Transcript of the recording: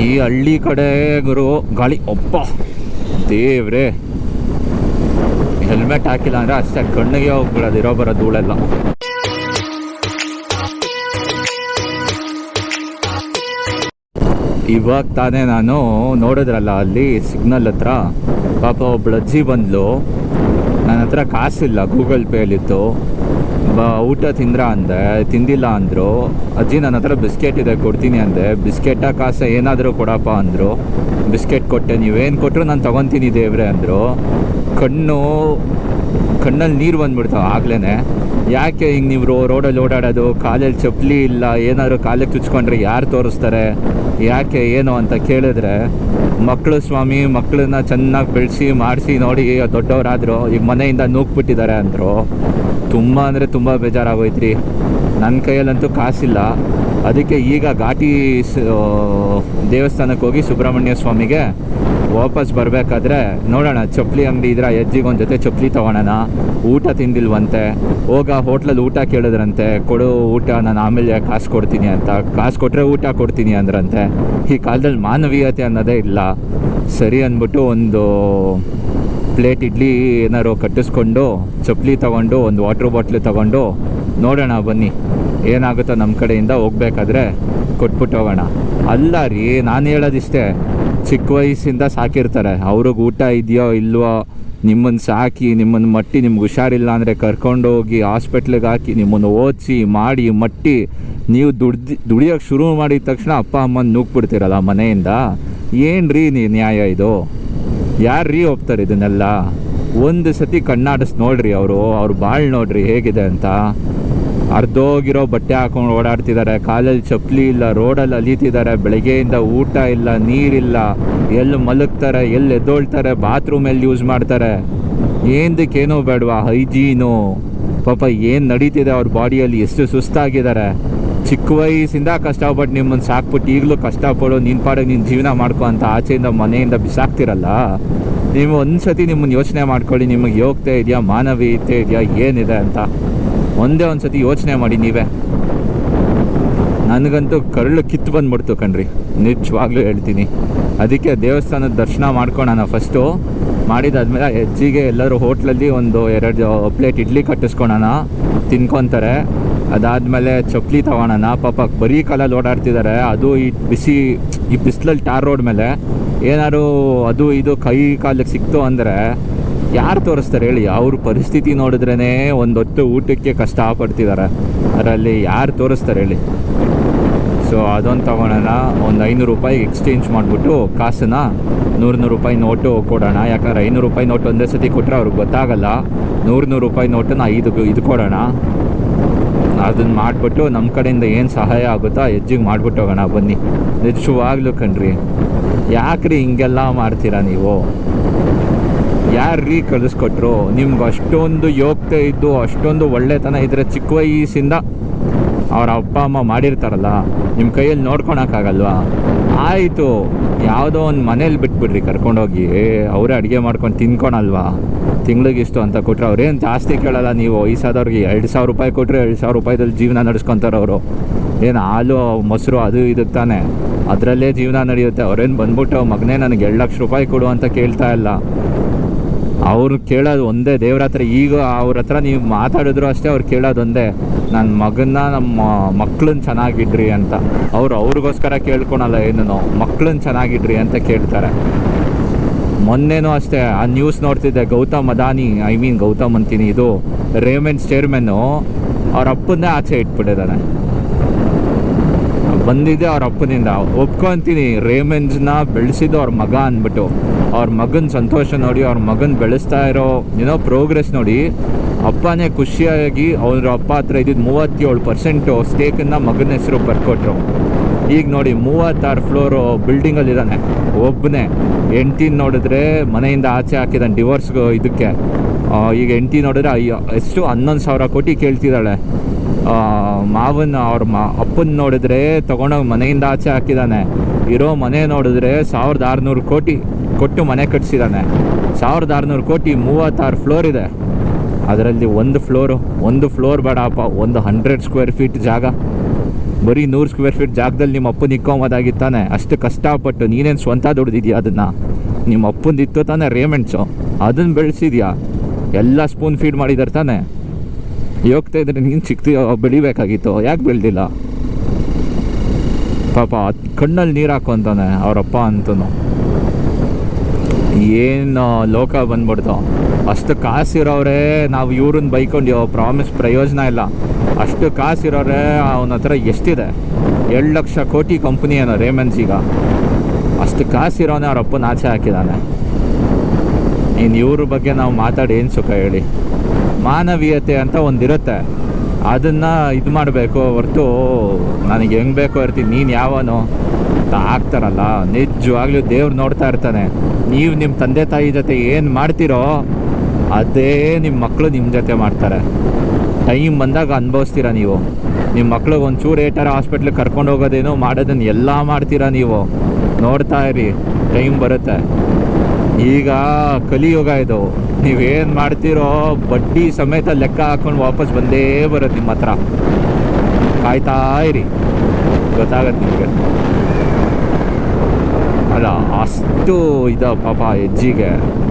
ಈ ಹಳ್ಳಿ ಕಡೆ ಗುರು, ಗಾಳಿ ಒಪ್ಪ ದೇವ್ರೆ. ಹೆಲ್ಮೆಟ್ ಹಾಕಿಲ್ಲ ಅಂದ್ರೆ ಅಷ್ಟೇ ಕಣ್ಣಿಗೆ ಹೋಗ್ಬಿಡೋದು, ಇರೋ ಬರೋ ಧೂಳೆಲ್ಲ. ಇವಾಗ ತಾನೇ ನಾನು ನೋಡಿದ್ರಲ್ಲ ಅಲ್ಲಿ ಸಿಗ್ನಲ್ ಹತ್ರ. ಪಾಪ ಒಬ್ಳು ಅಜ್ಜಿ ಬಂದ್ಲು. ನನ್ನ ಹತ್ರ ಕಾಸಿಲ್ಲ, ಗೂಗಲ್ ಪೇಲಿತ್ತು ಊಟ ತಿಂದ್ರ ಅಂದೆ, ತಿಂದಿಲ್ಲ ಅಂದರು. ಅಜ್ಜಿ ನನ್ನ ಹತ್ರ ಬಿಸ್ಕೆಟ್ ಇದೆ, ಕೊಡ್ತೀನಿ ಅಂದೆ. ಬಿಸ್ಕೆಟ ಕಾಸ ಏನಾದರೂ ಕೊಡಪ್ಪ ಅಂದರು. ಬಿಸ್ಕೆಟ್ ಕೊಟ್ಟೆ, ನೀವೇನು ಕೊಟ್ಟರು ನಾನು ತಗೊಂತೀನಿ ದೇವ್ರೆ ಅಂದರು. ಕಣ್ಣು, ಕಣ್ಣಲ್ಲಿ ನೀರು ಬಂದ್ಬಿಡ್ತಾವ ಆಗ್ಲೇ ಯಾಕೆ ಹಿಂಗೆ ನೀವು ರೋಡಲ್ಲಿ ಓಡಾಡೋದು? ಕಾಲಲ್ಲಿ ಚಪ್ಪಲಿ ಇಲ್ಲ, ಏನಾದರೂ ಕಾಲಿಗೆ ಚುಚ್ಕೊಂಡ್ರೆ ಯಾರು ತೋರಿಸ್ತಾರೆ? ಯಾಕೆ, ಏನು ಅಂತ ಕೇಳಿದ್ರೆ ಮಕ್ಕಳು ಸ್ವಾಮಿ ಮಕ್ಕಳನ್ನ ಚೆನ್ನಾಗಿ ಬೆಳೆಸಿ, ಮಾಡಿಸಿ ನೋಡಿ ದೊಡ್ಡವರಾದರು ಈಗ ಮನೆಯಿಂದ ನೂಕ್ಬಿಟ್ಟಿದ್ದಾರೆ ಅಂದರು, ತುಂಬ ಅಂದರೆ ತುಂಬ ಬೇಜಾರಾಗೋಯ್ತ್ರಿ. ನನ್ನ ಕೈಯಲ್ಲಂತೂ ಕಾಸಿಲ್ಲ. ಅದಕ್ಕೆ ಈಗ ಘಾಟಿ ದೇವಸ್ಥಾನಕ್ಕೆ ಹೋಗಿ ಸುಬ್ರಹ್ಮಣ್ಯ ಸ್ವಾಮಿಗೆ ವಾಪಸ್ ಬರಬೇಕಾದ್ರೆ ನೋಡೋಣ ಚಪ್ಪಲಿ ಅಂಗಡಿ ಇದ್ರೆ ಒಂದು ಜೊತೆ ಚಪ್ಪಲಿ ತೊಗೊಳೋಣ. ಊಟ ತಿಂದಿಲ್ವಂತೆ. ಹೋಗ ಹೋಟ್ಲಲ್ಲಿ ಊಟ ಕೇಳಿದ್ರಂತೆ, ಕೊಡು ಊಟ ನಾನು ಆಮೇಲೆ ಕಾಸು ಕೊಡ್ತೀನಿ ಅಂತ. ಕಾಸು ಕೊಟ್ಟರೆ ಊಟ ಕೊಡ್ತೀನಿ ಅಂದ್ರಂತೆ. ಈ ಕಾಲದಲ್ಲಿ ಮಾನವೀಯತೆ ಅನ್ನೋದೇ ಇಲ್ಲ. ಸರಿ ಅಂದ್ಬಿಟ್ಟು ಒಂದು ಪ್ಲೇಟ್ ಇಡ್ಲಿ ಏನಾದ್ರು ಕಟ್ಟಿಸ್ಕೊಂಡು ಚಪ್ಪಲಿ ತಗೊಂಡು, ಒಂದು ವಾಟ್ರ್ ಬಾಟ್ಲು ತಗೊಂಡು, ನೋಡೋಣ ಬನ್ನಿ. ಏನಾಗುತ್ತೋ ನಮ್ಮ ಕಡೆಯಿಂದ ಹೋಗ್ಬೇಕಾದ್ರೆ ಕೊಟ್ಬಿಟ್ಟು ಹೋಗೋಣ. ಅಲ್ಲ ರೀ, ನಾನು ಹೇಳೋದಿಷ್ಟೇ. ಚಿಕ್ಕ ವಯಸ್ಸಿಂದ ಸಾಕಿರ್ತಾರೆ. ಅವ್ರಿಗೆ ಊಟ ಇದೆಯೋ ಇಲ್ವೋ ನಿಮ್ಮನ್ನು ಸಾಕಿ ನಿಮ್ಮನ್ನು ಮಟ್ಟಿ ನಿಮ್ಗೆ ಹುಷಾರಿಲ್ಲ ಅಂದರೆ ಕರ್ಕೊಂಡೋಗಿ ಹಾಸ್ಪಿಟ್ಲಿಗೆ ಹಾಕಿ ನಿಮ್ಮನ್ನು ಓದಿಸಿ, ಮಾಡಿ, ಮಟ್ಟಿ ನೀವು ದುಡ್ದು, ದುಡಿಯೋಕೆ ಶುರು ಮಾಡಿದ ತಕ್ಷಣ ಅಪ್ಪ, ಅಮ್ಮನ ನೂಕ್ಬಿಡ್ತೀರಲ್ಲ ಮನೆಯಿಂದ. ಏನು ರೀ ನೀ ನ್ಯಾಯ ಇದು? ಯಾರು ರೀ ಹೋಗ್ತಾರೆ ಇದನ್ನೆಲ್ಲ? ಒಂದು ಸತಿ ಕಣ್ಣಾಡಿಸ್ ನೋಡ್ರಿ ಅವರು, ಅವ್ರು ಬಾಳ್ ನೋಡ್ರಿ ಹೇಗಿದೆ ಅಂತ. ಅರ್ಧೋಗಿರೋ ಬಟ್ಟೆ ಹಾಕೊಂಡು ಓಡಾಡ್ತಿದ್ದಾರೆ. ಕಾಲಲ್ಲಿ ಚಪ್ಪಲಿ ಇಲ್ಲ, ರೋಡಲ್ಲಿ ಅಲಿತಿದ್ದಾರೆ. ಬೆಳಗ್ಗೆಯಿಂದ ಊಟ ಇಲ್ಲ, ನೀರಿಲ್ಲ. ಎಲ್ಲಿ ಮಲಗ್ತಾರೆ, ಎಲ್ಲಿ ಎದ್ದೋಳ್ತಾರೆ ಬಾತ್ರೂಮಲ್ಲಿ ಯೂಸ್ ಮಾಡ್ತಾರೆ? ಏನದಕ್ಕೇನೋ ಬೇಡವಾ, ಹೈಜೀನು. ಪಾಪ ಏನು ನಡೀತಿದೆ ಅವ್ರ ಬಾಡಿಯಲ್ಲಿ, ಎಷ್ಟು ಸುಸ್ತಾಗಿದ್ದಾರೆ. ಚಿಕ್ಕ ವಯಸ್ಸಿಂದ ಕಷ್ಟಪಟ್ಟು ನಿಮ್ಮನ್ನು ಸಾಕ್ಬಿಟ್ಟು ಈಗಲೂ ಕಷ್ಟಪಡು ನಿನ್ನ ಪಾಡಿಗೆ ನಿನ್ನ ಜೀವನ ಮಾಡ್ಕೊ ಅಂತ ಆಚೆಯಿಂದ ಮನೆಯಿಂದ ಬಿಸಾಕ್ತಿರಲ್ಲ? ನೀವು ಒಂದ್ಸತಿ ನಿಮ್ಮನ್ನು ಯೋಚನೆ ಮಾಡ್ಕೊಳ್ಳಿ, ನಿಮಗೆ ಯೋಗ್ಯತೆ ಇದೆಯಾ, ಮಾನವೀಯತೆ ಇದೆಯಾ, ಏನಿದೆ ಅಂತ. ಒಂದೇ ಒಂದು ಸತಿ ಯೋಚನೆ ಮಾಡಿ ನೀವೇ. ನನಗಂತೂ ಕರಳು ಕಿತ್ತು ಬಂದ್ಬಿಡ್ತು ಕಣ್ರಿ. ನಿಜವಾಗ್ಲೂ ಹೇಳ್ತೀನಿ. ಅದಕ್ಕೆ ದೇವಸ್ಥಾನದ ದರ್ಶನ ಮಾಡ್ಕೊಳೋಣ ಫಸ್ಟು ಮಾಡಿದಾದ್ಮೇಲೆ ಹೆಜ್ಜಿಗೆ ಎಲ್ಲರೂ ಹೋಟ್ಲಲ್ಲಿ ಒಂದು ಎರಡು ಪ್ಲೇಟ್ ಇಡ್ಲಿ ಕಟ್ಟಿಸ್ಕೊಳೋಣ. ತಿನ್ಕೊತಾರೆ. ಅದಾದಮೇಲೆ ಚಪ್ಪಲಿ ತಗೊಳೋಣ ಪಾಪ ಬರೀ ಕಾಲಲ್ಲಿ ಓಡಾಡ್ತಿದ್ದಾರೆ ಅದು ಈ ಬಿಸಿ, ಈ ಬಿಸಿಲಲ್ಲಿ ಟಾರ್ ರೋಡ್ ಮೇಲೆ ಏನಾದ್ರು ಅದು ಇದು ಕೈ ಕಾಲಕ್ಕೆ ಸಿಕ್ತು ಅಂದರೆ ಯಾರು ತೋರಿಸ್ತಾರೆ ಹೇಳಿ? ಅವ್ರ ಪರಿಸ್ಥಿತಿ ನೋಡಿದ್ರೇ ಒಂದೊತ್ತು ಊಟಕ್ಕೆ ಕಷ್ಟ ಪಡ್ತಿದ್ದಾರೆ ಅದರಲ್ಲಿ ಯಾರು ತೋರಿಸ್ತಾರೆ ಹೇಳಿ? ಸೊ ಅದೊಂದು ತಗೊಳೋಣ. ಒಂದು ಐನೂರು ರೂಪಾಯಿ ಎಕ್ಸ್ಚೇಂಜ್ ಮಾಡಿಬಿಟ್ಟು ಕಾಸನ್ನ ನೂರು ನೂರು ರೂಪಾಯಿ ನೋಟು ಕೊಡೋಣ. ಯಾಕಂದ್ರೆ ಐನೂರು ರೂಪಾಯಿ ನೋಟು ಒಂದೇ ಸತಿ ಕೊಟ್ಟರೆ ಅವ್ರಿಗೆ ಗೊತ್ತಾಗಲ್ಲ. ನೂರು ನೂರು ರೂಪಾಯಿ ನೋಟನ್ನ ಐದು ಇದು ಕೊಡೋಣ. ಅದನ್ನ ಮಾಡಿಬಿಟ್ಟು ನಮ್ಮ ಕಡೆಯಿಂದ ಏನು ಸಹಾಯ ಆಗುತ್ತೋ ಹೆಜ್ಜಿಗೆ ಮಾಡ್ಬಿಟ್ಟು ಹೋಗೋಣ. ಬನ್ನಿ. ನಿಜವಾಗ್ಲೂ ಕಣ್ರಿ. ಯಾಕ್ರಿ ಹಿಂಗೆಲ್ಲ ಮಾಡ್ತೀರಾ ನೀವು? ಯಾರ್ರೀ ಕಳಿಸ್ಕೊಟ್ರು ನಿಮ್ಗೆ ಅಷ್ಟೊಂದು ಯೋಗ್ಯತೆ ಇದ್ದು, ಅಷ್ಟೊಂದು ಒಳ್ಳೆತನ ಇದ್ರೆ ಚಿಕ್ಕ ವಯಸ್ಸಿಂದ ಅವರ ಅಪ್ಪ, ಅಮ್ಮ ಮಾಡಿರ್ತಾರಲ್ಲ ನಿಮ್ಮ ಕೈಯಲ್ಲಿ ನೋಡ್ಕೊಳಕ್ಕಾಗಲ್ವಾ ಆಯಿತು, ಯಾವುದೋ ಒಂದು ಮನೇಲಿ ಬಿಟ್ಬಿಡ್ರಿ, ಕರ್ಕೊಂಡೋಗಿ. ಅವರೇ ಅಡುಗೆ ಮಾಡ್ಕೊಂಡು ತಿನ್ಕೊಳಲ್ವಾ? ತಿಂಗ್ಳಿಗೆ ಇಷ್ಟು ಅಂತ ಕೊಟ್ಟರೆ ಅವ್ರೇನು ಜಾಸ್ತಿ ಕೇಳಲ್ಲ ನೀವು? ವಯಸ್ಸಾದವ್ರಿಗೆ ಎರಡು ಸಾವಿರ ರೂಪಾಯಿ ಕೊಟ್ಟರೆ ಎರಡು ಸಾವಿರ ರೂಪಾಯಿದಲ್ಲಿ ಜೀವನ ನಡೆಸ್ಕೊತಾರೆ ಅವರು. ಏನು ಹಾಲು, ಮೊಸರು, ಅದು ಇದು ತಾನೆ? ಅದರಲ್ಲೇ ಜೀವನ ನಡೆಯುತ್ತೆ. ಅವ್ರೇನು ಬಂದ್ಬಿಟ್ಟು ಮಗನೇ, ನನಗೆ ಎರಡು ಲಕ್ಷ ರೂಪಾಯಿ ಕೊಡು ಅಂತ ಕೇಳ್ತಾ ಇಲ್ಲ. ಅವ್ರು ಕೇಳೋದು ಒಂದೇ, ದೇವ್ರ ಹತ್ರ ಈಗ ಅವ್ರ ಹತ್ರ ನೀವು ಮಾತಾಡಿದ್ರು ಅಷ್ಟೇ ಅವ್ರು ಕೇಳೋದೊಂದೇ ನನ್ನ ಮಗನ್ನ ನಮ್ಮ ಮಕ್ಳನ್ನ ಚೆನ್ನಾಗಿಡ್ರಿ ಅಂತ. ಅವ್ರು ಅವ್ರಿಗೋಸ್ಕರ ಕೇಳ್ಕೊಳಲ್ಲ ಏನೂ ಮಕ್ಳನ್ನ ಚೆನ್ನಾಗಿಡ್ರಿ ಅಂತ ಕೇಳ್ತಾರೆ. ಮೊನ್ನೆನೂ ಅಷ್ಟೇ, ಆ ನ್ಯೂಸ್ ನೋಡ್ತಿದ್ದೆ, ಗೌತಮ್ ಅದಾನಿ ಐ ಮೀನ್ ಗೌತಮ್ ಅಂತೀನಿ, ಇದು ರೇಮೆನ್ಸ್ ಚೇರ್ಮನ್ನು ಅವ್ರ ಅಪ್ಪನ್ನೇ ಆಚೆ ಇಟ್ಬಿಟ್ಟಿದ್ದಾನೆ. ಬಂದಿದ್ದೆ ಅವ್ರ ಅಪ್ಪನಿಂದ. ಒಪ್ಕೊಂತೀನಿ ರೇಮೆಂಡ್ಸ್ನ ಬೆಳೆಸಿದ್ದು ಅವ್ರ ಮಗ ಅಂದ್ಬಿಟ್ಟು. ಅವ್ರ ಮಗನ ಸಂತೋಷ ನೋಡಿ, ಅವ್ರ ಮಗನ ಬೆಳೆಸ್ತಾ ಇರೋ ಏನೋ ಪ್ರೋಗ್ರೆಸ್ ನೋಡಿ, ಅಪ್ಪನೇ ಖುಷಿಯಾಗಿ ಅವ್ರ ಅಪ್ಪ ಹತ್ರ ಇದ್ದಿದ್ದು ಮೂವತ್ತೇಳು ಪರ್ಸೆಂಟು ಸ್ಟೇಕನ್ನು ಮಗನ ಹೆಸರು ಬರ್ಕೊಟ್ರು. ಈಗ ನೋಡಿ, ಮೂವತ್ತಾರು ಫ್ಲೋರು ಬಿಲ್ಡಿಂಗಲ್ಲಿದ್ದಾನೆ ಒಬ್ಬನೇ ಹೆಂಡ್ತಿನ ನೋಡಿದ್ರೆ ಮನೆಯಿಂದ ಆಚೆ ಹಾಕಿದ್ದಾನೆ ಡಿವೋರ್ಸ್ ಇದಕ್ಕೆ. ಈಗ ಹೆಂಡ್ತಿ ನೋಡಿದ್ರೆ ಅಯ್ಯೋ, ಎಷ್ಟು ಹನ್ನೊಂದು ಸಾವಿರ ಕೋಟಿ ಕೇಳ್ತಿದ್ದಾಳೆ. ಮಾವನ್ ಅವ್ರ ಮಾ, ಅಪ್ಪನ ನೋಡಿದ್ರೆ ತಗೊಂಡೋಗಿ ಮನೆಯಿಂದ ಆಚೆ ಹಾಕಿದ್ದಾನೆ ಇರೋ ಮನೆ ನೋಡಿದ್ರೆ ಸಾವಿರದ ಆರುನೂರು ಕೋಟಿ ಕೊಟ್ಟು ಮನೆ ಕಟ್ಸಿದ್ದಾನೆ ಸಾವಿರದ ಆರುನೂರು ಕೋಟಿ ಮೂವತ್ತಾರು ಫ್ಲೋರ್ ಇದೆ. ಅದರಲ್ಲಿ ಒಂದು ಫ್ಲೋರು, ಒಂದು ಫ್ಲೋರ್ ಬೇಡಪ್ಪ, ಒಂದು ಹಂಡ್ರೆಡ್ ಸ್ಕ್ವೇರ್ ಫೀಟ್ ಜಾಗ. ಬರೀ ನೂರು ಸ್ಕ್ವೇರ್ ಫೀಟ್ ಜಾಗದಲ್ಲಿ ನಿಮ್ಮ ಅಪ್ಪನ ಇಕ್ಕೊಂಬೋದಾಗಿತ್ತಾನೆ ಅಷ್ಟು ಕಷ್ಟಪಟ್ಟು ನೀನೇನು ಸ್ವಂತ ದುಡ್ದಿದ್ಯಾ ಅದನ್ನು? ನಿಮ್ಮ ಅಪ್ಪಂದಿತ್ತು ತಾನೆ ರೇಮೆಂಟ್ಸು. ಅದನ್ನು ಬೆಳೆಸಿದ್ಯಾ? ಎಲ್ಲ ಸ್ಪೂನ್ ಫೀಡ್ ಮಾಡಿದಾರೆ ತಾನೆ. ಹೋಗ್ತಾ ಇದ್ರೆ ನೀನು ಸಿಕ್ತೀಯೋ ಬೆಳಿಬೇಕಾಗಿತ್ತು. ಯಾಕೆ ಬೆಳೆದಿಲ್ಲ? ಪಾಪ, ಕಣ್ಣಲ್ಲಿ ನೀರು ಹಾಕೊಂತಾನೆ ಅವರಪ್ಪ ಅಂತೂ ಏನು ಲೋಕ ಬಂದ್ಬಿಡ್ತು. ಅಷ್ಟು ಕಾಸಿರೋರೇ, ನಾವು ಇವ್ರನ್ನ ಬೈಕೊಂಡು ಪ್ರಾಮಿಸ್ ಪ್ರಯೋಜನ ಇಲ್ಲ. ಅಷ್ಟು ಕಾಸಿರೋರೆ, ಅವನ ಹತ್ರ ಎಷ್ಟಿದೆ? ಎರಡು ಲಕ್ಷ ಕೋಟಿ ಕಂಪ್ನಿ ಏನೋ ರೇಮನ್ಸ್ ಈಗ. ಅಷ್ಟು ಕಾಸಿರೋನೇ ಅವರಪ್ಪನ ಆಚೆ ಹಾಕಿದ್ದಾನೆ ಇನ್ನು ಇವ್ರ ಬಗ್ಗೆ ನಾವು ಮಾತಾಡಿ ಏನು ಸುಖ ಹೇಳಿ. ಮಾನವೀಯತೆ ಅಂತ ಒಂದಿರುತ್ತೆ. ಅದನ್ನು ಇದು ಮಾಡಬೇಕು ಹೊರತು ನನಗೆ ಹೆಂಗೆ ಬೇಕೋ ಇರ್ತೀನಿ ನೀನು ಯಾವನು. ಅಂತ ಆಗ್ತಾರಲ್ಲ, ನಿಜವಾಗ್ಲೂ ದೇವ್ರು ನೋಡ್ತಾ ಇರ್ತಾನೆ. ನೀವು ನಿಮ್ಮ ತಂದೆ ತಾಯಿ ಜೊತೆ ಏನು ಮಾಡ್ತೀರೋ, ಅದೇ ನಿಮ್ಮ ಮಕ್ಕಳು ನಿಮ್ಮ ಜೊತೆ ಮಾಡ್ತಾರೆ. ಟೈಮ್ ಬಂದಾಗ ಅನುಭವಿಸ್ತೀರ ನೀವು? ನಿಮ್ಮ ಮಕ್ಳಿಗೆ ಒಂಚೂರು ಏಟಾರ ಹಾಸ್ಪಿಟ್ಲಿಗೆ ಕರ್ಕೊಂಡು ಹೋಗೋದೇನೋ ಮಾಡೋದನ್ನು ಎಲ್ಲ ಮಾಡ್ತೀರಾ ನೀವು? ನೋಡ್ತಾ ಇರಿ, ಟೈಮ್ ಬರುತ್ತೆ. ಈಗ ಕಲಿಯುಗ ಇದು. ನೀವೇನು ಮಾಡ್ತೀರೋ ಬಡ್ಡಿ ಸಮೇತ ಲೆಕ್ಕ ಹಾಕೊಂಡು ವಾಪಸ್ ಬಂದೇ ಬರುತ್ತೆ ನಿಮ್ಮ ಹತ್ರ. ಕಾಯ್ತಾ ಇರಿ. ಗೊತ್ತಾಗತ್ತೆ ನಿಮಗೆ. ಅಲ್ಲ, ಅಷ್ಟು ಇದ ಪಾಪ ಹೆಜ್ಜಿಗೆ.